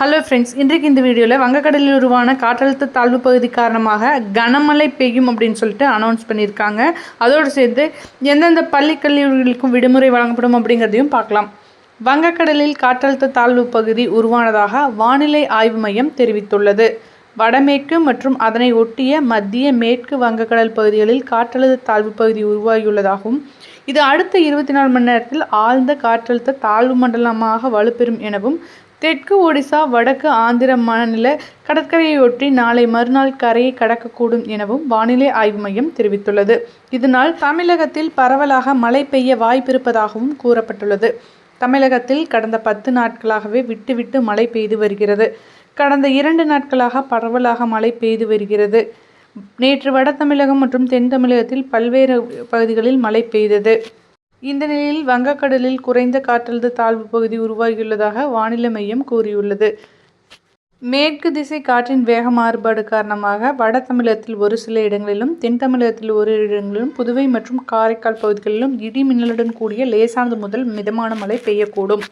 Hello friends இன்றைக்கு இந்த வீடியோவில் வங்கக்கடலில் உருவான காற்றழுத்த தாழ்வு பகுதி காரணமாக கனமழை பெய்யும் அப்படின்னு சொல்லிட்டு அனௌன்ஸ் பண்ணியிருக்காங்க. அதோடு சேர்த்து எந்தெந்த பள்ளி கல்லூரிகளுக்கும் விடுமுறை வழங்கப்படும் அப்படிங்கிறதையும் பார்க்கலாம். வங்கக்கடலில் காற்றழுத்த தாழ்வு பகுதி உருவானதாக வானிலை ஆய்வு மையம் தெரிவித்துள்ளது. வடமேற்கு மற்றும் அதனை ஒட்டிய மத்திய மேற்கு வங்கக்கடல் பகுதிகளில் காற்றழுத்த தாழ்வு பகுதி உருவாகியுள்ளதாகவும் இது அடுத்த இருபத்தி நாலு மணி நேரத்தில் ஆழ்ந்த காற்றழுத்த தாழ்வு மண்டலமாக வலுப்பெறும் எனவும் தெற்கு ஒடிசா வடக்கு ஆந்திர மாநில கடற்கரையொட்டி நாளை மறுநாள் கரையை கடக்கக்கூடும் எனவும் வானிலை ஆய்வு மையம் தெரிவித்துள்ளது. இதனால் தமிழகத்தில் பரவலாக மழை பெய்ய வாய்ப்பிருப்பதாகவும் கூறப்பட்டுள்ளது. தமிழகத்தில் கடந்த பத்து நாட்களாகவே விட்டுவிட்டு மழை பெய்து வருகிறது. கடந்த இரண்டு நாட்களாக பரவலாக மழை பெய்து வருகிறது. நேற்று வட தமிழகம் மற்றும் தென் தமிழகத்தில் பல்வேறு பகுதிகளில் மழை பெய்தது. இந்த நிலையில் வங்கக்கடலில் குறைந்த காற்றழுத்த தாழ்வு பகுதி உருவாகியுள்ளதாக வானிலை மையம் கூறியுள்ளது. மேற்கு திசை காற்றின் வேக மாறுபாடு காரணமாக வட தமிழகத்தில் ஒரு சில இடங்களிலும் தென் தமிழகத்தில் ஒரு இடங்களிலும் புதுவை மற்றும் காரைக்கால் பகுதிகளிலும் இடி மின்னலுடன் கூடிய லேசானது முதல் மிதமான மழை பெய்யக்கூடும்.